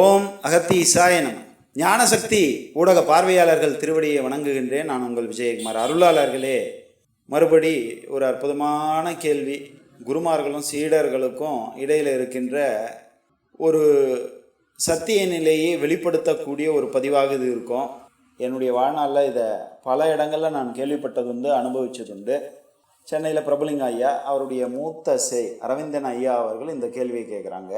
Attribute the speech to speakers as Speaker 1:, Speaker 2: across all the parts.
Speaker 1: ஓம் அகத்தி இசாயனம் ஞானசக்தி ஊடக பார்வையாளர்கள் திருவடியை வணங்குகின்றேன். நான் உங்கள் விஜயகுமார் அருளாளர்களே. மறுபடி ஒரு அற்புதமான கேள்வி. குருமார்களும் சீடர்களுக்கும் இடையில் இருக்கின்ற ஒரு சத்திய நிலையை வெளிப்படுத்தக்கூடிய ஒரு பதிவாக இது இருக்கும். என்னுடைய வாழ்நாளில் இதை பல இடங்களில் நான் கேள்விப்பட்டதுண்டு அனுபவித்ததுண்டு சென்னையில் பிரபலிங்க ஐயா அவருடைய மூத்த சே அரவிந்தன் ஐயா அவர்கள் இந்த கேள்வியை கேட்குறாங்க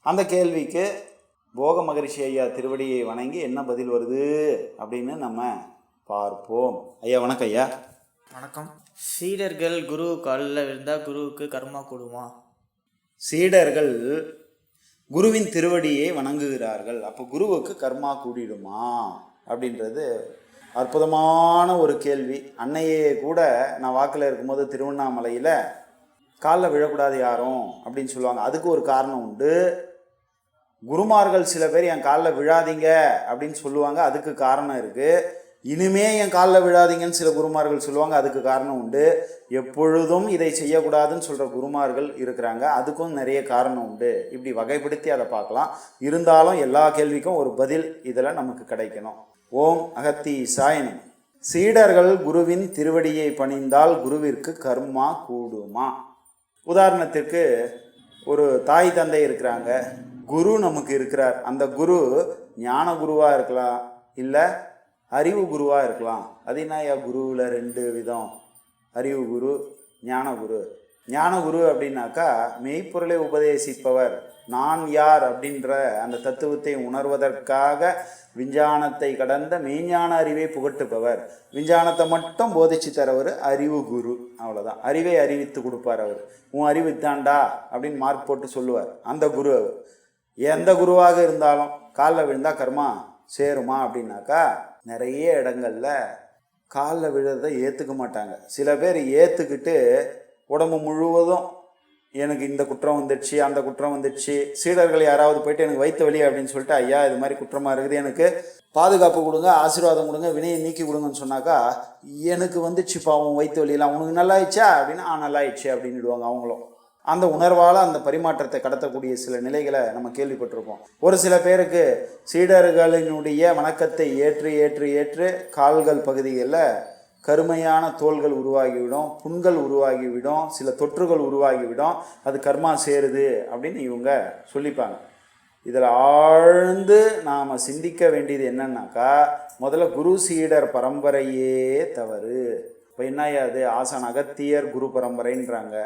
Speaker 1: அந்த கேள்விக்கு போக மகரிஷி ஐயா திருவடியை வணங்கி என்ன பதில் வருது அப்படின்னு நம்ம பார்ப்போம். ஐயா வணக்கம் ஐயா.
Speaker 2: வணக்கம். சீடர்கள் குரு காலில் விழுந்தால் குருவுக்கு கர்மா கூடுமா?
Speaker 1: சீடர்கள் குருவின் திருவடியை வணங்குகிறார்கள். அப்போ குருவுக்கு கர்மா கூடிடுமா அப்படின்றது அற்புதமான ஒரு கேள்வி. அன்னையே கூட நான் வாக்கில் இருக்கும்போது திருவண்ணாமலையில் காலில் விழக்கூடாது யாரும் அப்படின்னு சொல்லுவாங்க. அதுக்கு ஒரு காரணம் உண்டு. குருமார்கள் சில பேர் என் காலில் விழாதீங்க அப்படின்னு சொல்லுவாங்க அதுக்கு காரணம் இருக்குது இனிமே என் காலில் விழாதீங்கன்னு சில குருமார்கள் சொல்லுவாங்க அதுக்கு காரணம் உண்டு. எப்பொழுதும் இதை செய்யக்கூடாதுன்னு சொல்கிற குருமார்கள் இருக்கிறாங்க அதுக்கும் நிறைய காரணம் உண்டு. இப்படி வகைப்படுத்தி அதை பார்க்கலாம். இருந்தாலும் எல்லா கேள்விக்கும் ஒரு பதில் இதில் நமக்கு கிடைக்கணும். ஓம் அகத்தி சாயன் சீடர்கள் குருவின் திருவடியை பணிந்தால் குருவிற்கு கர்மா கூடுமா? உதாரணத்திற்கு ஒரு தாய் தந்தை இருக்கிறாங்க. குரு நமக்கு இருக்கிறார். அந்த குரு ஞான குருவாக இருக்கலாம் இல்லை அறிவு குருவாக இருக்கலாம். அது என்னையா குருவில் ரெண்டு விதம். அறிவு குரு ஞான குரு. ஞான குரு அப்படின்னாக்கா மெய்ப்பொருளை உபதேசிப்பவர். நான் யார் அப்படின்ற அந்த தத்துவத்தை உணர்வதற்காக விஞ்ஞானத்தை கடந்த மெய்ஞான அறிவை புகட்டுப்பவர் விஞ்ஞானத்தை மட்டும் போதிச்சு தரவர் அறிவு குரு. அவ்வளோதான் அறிவை அறிவித்து கொடுப்பார் அவர். உன் அறிவு தாண்டா அப்படின்னு மார்க் போட்டு சொல்லுவார். அந்த குரு அவர். எந்த குருவாக இருந்தாலும் காலில் விழுந்தா கர்மா சேருமா அப்படின்னாக்கா நிறைய இடங்கள்ல காலில் விழுறதை ஏற்றுக்க மாட்டாங்க. சில பேர் ஏற்றுக்கிட்டு உடம்பு முழுவதும் எனக்கு இந்த குற்றம் வந்துடுச்சு அந்த குற்றம் வந்துடுச்சு சீடர்கள் யாராவது போயிட்டு எனக்கு வைத்த வலி அப்படின்னு சொல்லிட்டு ஐயா இது மாதிரி குற்றமாக இருக்குது எனக்கு பாதுகாப்பு கொடுங்க ஆசீர்வாதம் கொடுங்க வினையை நீக்கி கொடுங்கன்னு சொன்னாக்கா எனக்கு வந்துச்சு பாவம் வைத்த வலியெல்லாம் உனக்கு நல்லாயிடுச்சா அப்படின்னு ஆ நல்லா ஆயிடுச்சு அப்படின்னுடுவாங்க அவங்களும். அந்த உணர்வால் அந்த பரிமாற்றத்தை கடத்தக்கூடிய சில நிலைகளை நம்ம கேள்விப்பட்டிருப்போம். ஒரு சில பேருக்கு சீடர்களினுடைய வணக்கத்தை ஏற்று ஏற்று ஏற்று கால்கள் பகுதிகளில் கருமையான தோள்கள் உருவாகிவிடும் புண்கள் உருவாகிவிடும் சில தொற்றுகள் உருவாகிவிடும். அது கர்மா சேருது அப்படின்னு இவங்க சொல்லிப்பாங்க. இதில் ஆழ்ந்து நாம் சிந்திக்க வேண்டியது என்னன்னாக்கா முதல்ல குரு சீடர் பரம்பரையே தவறு. இப்போ என்ன ஆயாது ஆசான் அகத்தியர் குரு பரம்பரைன்றாங்க.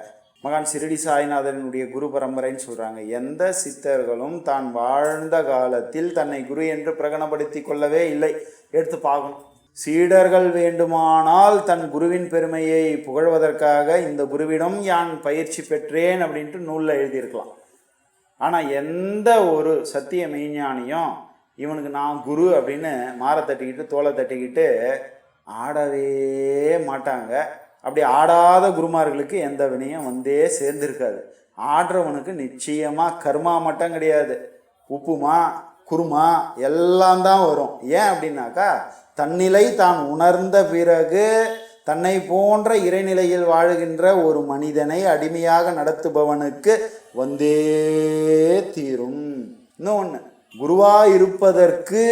Speaker 1: மகான் சிறடி சாய்நாதனுடைய குரு பரம்பரைன்னு சொல்கிறாங்க எந்த சித்தர்களும் தான் வாழ்ந்த காலத்தில் தன்னை குரு என்று பிரகடனப்படுத்தி கொள்ளவே இல்லை. எடுத்து பார்க்கணும். சீடர்கள் வேண்டுமானால் தன் குருவின் பெருமையை புகழ்வதற்காக இந்த குருவிடம் யான் பயிற்சி பெற்றேன் அப்படின்ட்டு நூலில் எழுதியிருக்கலாம். ஆனால் எந்த ஒரு சத்திய மெய்ஞானியும் இவனுக்கு நான் குரு அப்படின்னு மாற தட்டிக்கிட்டு தோலை தட்டிக்கிட்டு ஆடவே மாட்டாங்க. அப்படி ஆடாத குருமார்களுக்கு எந்த வினையும் வந்தே சேர்ந்துருக்காது. ஆடுறவனுக்கு நிச்சயமாக கர்மா மட்டும் கிடையாது. உப்புமா குருமா எல்லாம் தான் வரும். ஏன் அப்படின்னாக்கா தன்னிலை தான் உணர்ந்த பிறகு தன்னை போன்ற இறைநிலையில் வாழுகின்ற ஒரு மனிதனை அடிமையாக நடத்துபவனுக்கு வந்தே தீரும். இன்னொன்று குருவாக இருப்பதற்கு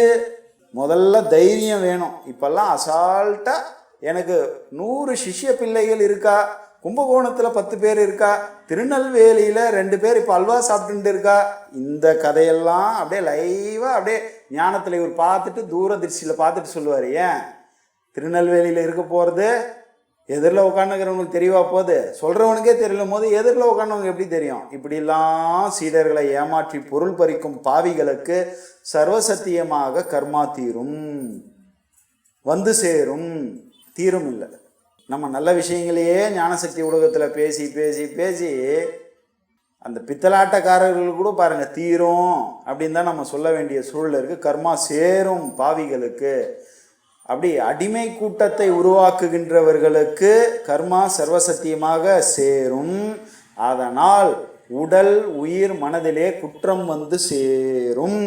Speaker 1: முதல்ல தைரியம் வேணும். இப்பெல்லாம் அசால்ட்டாக எனக்கு நூறு சிஷ்ய பிள்ளைகள் இருக்கா? கும்பகோணத்தில் பத்து பேர் இருக்கா? திருநெல்வேலியில் ரெண்டு பேர் இப்போ அல்வா சாப்பிட்டுட்டு இருக்கா? இந்த கதையெல்லாம் அப்படியே லைவாக அப்படியே ஞானத்தில் இவர் பார்த்துட்டு தூரதிர்ச்சியில் பார்த்துட்டு சொல்லுவார். ஏன்? திருநெல்வேலியில் இருக்க போகிறது எதிரில் உட்காந்துக்கிறவங்களுக்கு தெரியவா போகுது? சொல்கிறவனுக்கே தெரியல போது எதிரில் உட்காந்தவங்க எப்படி தெரியும்? இப்படிலாம் சீடர்களை ஏமாற்றி பொருள் பறிக்கும் பாவிகளுக்கு சர்வசத்தியமாக கர்மா தீரும். வந்து சேரும். தீரும் இல்லை. நம்ம நல்ல விஷயங்களையே ஞானசக்தி ஊடகத்தில் பேசி பேசி பேசி அந்த பித்தலாட்டக்காரர்கள் கூட பாருங்கள் தீரும் அப்படின்னு தான் நம்ம சொல்ல வேண்டிய சூழல் இருக்குது கர்மா சேரும் பாவிகளுக்கு. அப்படி அடிமை கூட்டத்தை உருவாக்குகின்றவர்களுக்கு கர்மா சர்வசத்தியமாக சேரும். அதனால் உடல் உயிர் மனதிலே குற்றம் வந்து சேரும்.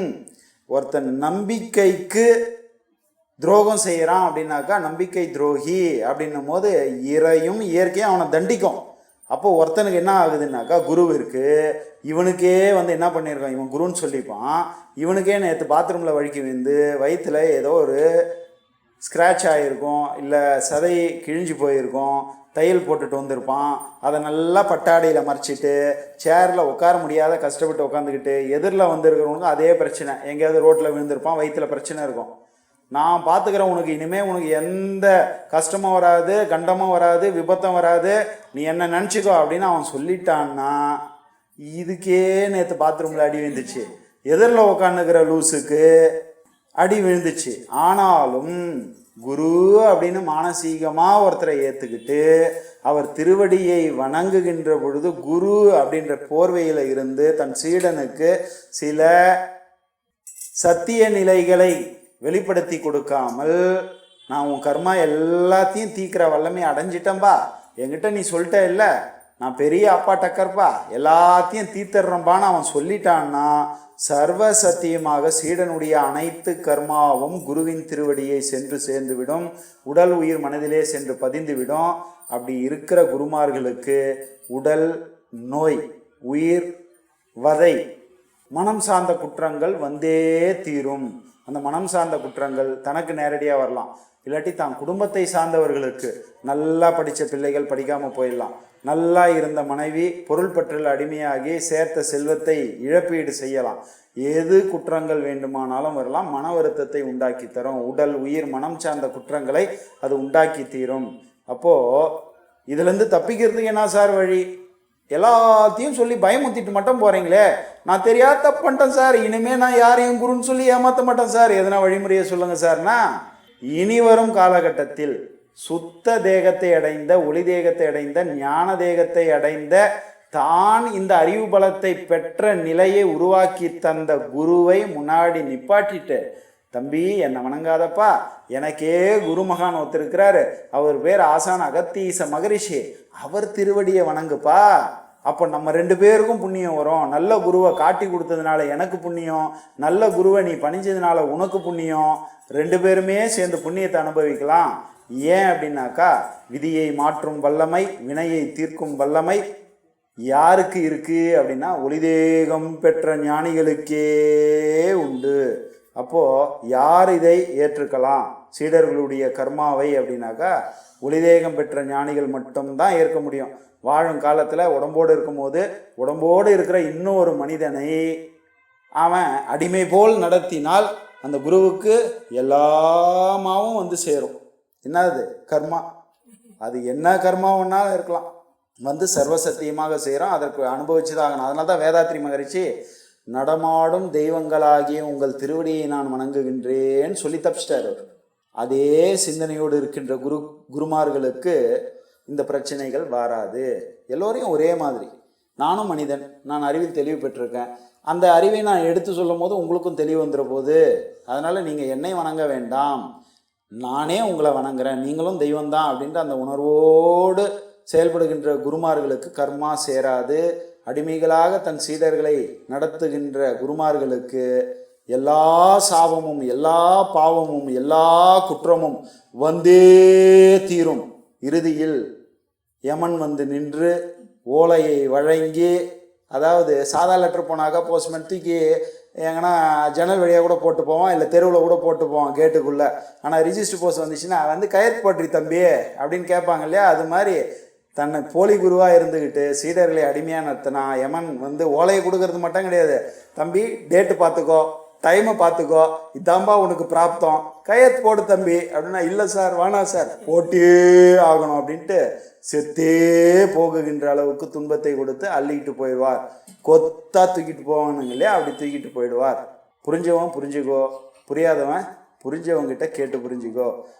Speaker 1: ஒருத்தன் நம்பிக்கைக்கு துரோகம் செய்கிறான் அப்படின்னாக்கா நம்பிக்கை துரோகி அப்படின்னும் போது இறையும் இயற்கையும் அவனை தண்டிக்கும். அப்போ ஒருத்தனுக்கு என்ன ஆகுதுன்னாக்கா குரு இருக்குது இவனுக்கே வந்து என்ன பண்ணியிருக்கான் இவன் குருன்னு சொல்லிப்பான். இவனுக்கே நேற்று பாத்ரூமில் வழுக்கி விழுந்து வயிற்றுல ஏதோ ஒரு ஸ்க்ராட்ச் ஆகிருக்கும் இல்லை சதை கிழிஞ்சு போயிருக்கும் தையல் போட்டுட்டு வந்திருப்பான். அதை நல்லா பட்டாடையில் மறைச்சிட்டு சேரில் உட்கார முடியாத கஷ்டப்பட்டு உட்காந்துக்கிட்டு எதிரில் வந்திருக்கிறவனுக்கு அதே பிரச்சனை. எங்கேயாவது ரோட்டில் விழுந்திருப்பான் வயிற்றில் பிரச்சனை இருக்கும். நான் பார்த்துக்கிறேன் உனக்கு இனிமேல் உனக்கு எந்த கஷ்டமும் வராது கண்டமும் வராது விபத்தும் வராது. நீ என்ன நினச்சிக்கோ அப்படின்னு அவன் சொல்லிட்டான்னா இதுக்கே நேற்று பாத்ரூமில் அடி விழுந்துச்சு. எதிரில் உட்காந்துக்கிற லூஸுக்கு அடி விழுந்துச்சு. ஆனாலும் குரு அப்படின்னு மானசீகமாக ஒருத்தரை ஏற்றுக்கிட்டு அவர் திருவடியை வணங்குகின்ற பொழுது குரு அப்படின்ற போர்வையில் இருந்து தன் சீடனுக்கு சில சத்திய நிலைகளை வெளிப்படுத்தி கொடுக்காமல் நான் உன் கர்மா எல்லாத்தையும் தீக்கிற வல்லமை அடைஞ்சிட்டேன்பா. என்கிட்ட நீ சொல்லிட்ட இல்லை. நான் பெரிய அப்பா டக்கர்ப்பா எல்லாத்தையும் தீர்த்தர்றம்பான்னு அவன் சொல்லிட்டான்னா சர்வ சத்தியமாக சீடனுடைய அனைத்து கர்மாவும் குருவின் திருவடியை சென்று சேர்ந்துவிடும். உடல் உயிர் மனதிலே சென்று பதிந்துவிடும். அப்படி இருக்கிற குருமார்களுக்கு உடல் நோய் உயிர் வதை மனம் சார்ந்த குற்றங்கள் வந்தே தீரும். அந்த மனம் சார்ந்த குற்றங்கள் தனக்கு நேரடியாக வரலாம். இல்லாட்டி தான் குடும்பத்தை சார்ந்தவர்களுக்கு நல்லா படித்த பிள்ளைகள் படிக்காமல் போயிடலாம். நல்லா இருந்த மனைவி பொருள் பற்றில் அடிமையாகி சேர்த்த செல்வத்தை இழப்பீடு செய்யலாம். எது குற்றங்கள் வேண்டுமானாலும் வரலாம். மன வருத்தத்தை உண்டாக்கி தரும். உடல் உயிர் மனம் சார்ந்த குற்றங்களை அது உண்டாக்கி தீரும். அப்போது இதுலேருந்து தப்பிக்கிறதுக்கு என்ன சார் வழி? எல்லாத்தையும் சொல்லி பயமுத்திட்டு மட்டும் போகிறீங்களே நான் தெரியாத தப்பு பண்ணிட்டேன் சார். இனிமே நான் யாரையும் குருன்னு சொல்லி ஏமாற்ற மாட்டேன் சார். எதனா வழிமுறையை சொல்லுங்கள் சார்னா இனி வரும் காலகட்டத்தில் சுத்த தேகத்தை அடைந்த ஒளி தேகத்தை அடைந்த ஞான தேகத்தை அடைந்த தான் இந்த அறிவு பலத்தை பெற்ற நிலையை உருவாக்கி தந்த குருவை முன்னாடி நிப்பாட்டிட்டு தம்பி என்னை வணங்காதப்பா. எனக்கே குருமகான் ஒருத்தருக்கிறாரு அவர் பேர் ஆசான் அகத்தீச மகரிஷி. அவர் திருவடியை வணங்குப்பா. அப்போ நம்ம ரெண்டு பேருக்கும் புண்ணியம் வரும். நல்ல குருவை காட்டி கொடுத்ததுனால எனக்கு புண்ணியம். நல்ல குருவை நீ பணிஞ்சதுனால உனக்கு புண்ணியம். ரெண்டு பேருமே சேர்ந்து புண்ணியத்தை அனுபவிக்கலாம். ஏன் அப்படின்னாக்கா விதியை மாற்றும் வல்லமை வினையை தீர்க்கும் வல்லமை யாருக்கு இருக்குது அப்படின்னா ஒளிதேகம் பெற்ற ஞானிகளுக்கே உண்டு. அப்போது யார் இதை ஏற்றுக்கலாம்? சீடர்களுடைய கர்மாவை அப்படின்னாக்கா ஒளிதேகம் பெற்ற ஞானிகள் மட்டும்தான் ஏற்க முடியும். வாழும் காலத்தில் உடம்போடு இருக்கும்போது உடம்போடு இருக்கிற இன்னொரு மனிதனை அவன் அடிமை போல் நடத்தினால் அந்த குருவுக்கு எல்லாமாவும் வந்து சேரும். என்னது? கர்மா. அது என்ன கர்மா வேணாலும் இருக்கலாம். வந்து சர்வசத்தியமாக செய்கிறோம் அதற்கு அனுபவிச்சு தான் ஆகணும் அதனால தான் வேதாத்ரி மகரிஷி நடமாடும் தெய்வங்களாகிய உங்கள் திருவடியை நான் வணங்குகின்றேன் சொல்லி தப்பிச்சிட்டார் அவர். அதே சிந்தனையோடு இருக்கின்ற குரு குருமார்களுக்கு இந்த பிரச்சனைகள் வராது. எல்லோரையும் ஒரே மாதிரி. நானும் மனிதன். நான் அறிவில் தெளிவு பெற்றிருக்கேன். அந்த அறிவை நான் எடுத்து சொல்லும் போது உங்களுக்கும் தெளிவு வந்துட போகுது அதனால் நீங்கள் என்னை வணங்க வேண்டாம். நானே உங்களை வணங்குறேன். நீங்களும் தெய்வம்தான் அப்படின்ற அந்த உணர்வோடு செயல்படுகின்ற குருமார்களுக்கு கர்மா சேராது. அடிமைகளாக தன் சீடர்களை நடத்துகின்ற குருமார்களுக்கு எல்லா சாபமும் எல்லா பாவமும் எல்லா குற்றமும் வந்தே தீரும். இறுதியில் யமன் வந்து நின்று ஓலையை வழங்கி அதாவது சாதா லெட்டர் போனாக்கா போஸ்ட்மேன் தூக்கி எங்கன்னா ஜன்னல் வழியாக கூட போட்டு போவான் இல்லை தெருவில் கூட போட்டு போவோம் கேட்டுக்குள்ளே ஆனால் ரிஜிஸ்டர் போஸ்ட் வந்துச்சுன்னா வந்து கயிறு போட்டுரு தம்பி அப்படின்னு கேட்பாங்க இல்லையா? அது மாதிரி தன்னை போலி குருவாக இருந்துக்கிட்டு சீடர்களை அடிமையாக நடத்தினா யமன் வந்து ஓலையை கொடுக்கறது மட்டும் கிடையாது. தம்பி டேட்டு பார்த்துக்கோ டைமை பார்த்துக்கோ இதாம்பா உனக்கு பிராப்தம். கையெழுத்து போடு தம்பி. அப்படின்னா இல்லை சார் வேணா சார். போட்டே ஆகணும் அப்படின்ட்டு செத்தே போகுகின்ற அளவுக்கு துன்பத்தை கொடுத்து அள்ளிக்கிட்டு போயிடுவார். கொத்தா தூக்கிட்டு போவானுங்க இல்லையா? அப்படி தூக்கிட்டு போயிடுவார். புரிஞ்சவன் புரிஞ்சுக்கோ. புரியாதவன் புரிஞ்சவங்கிட்ட கேட்டு புரிஞ்சுக்கோ.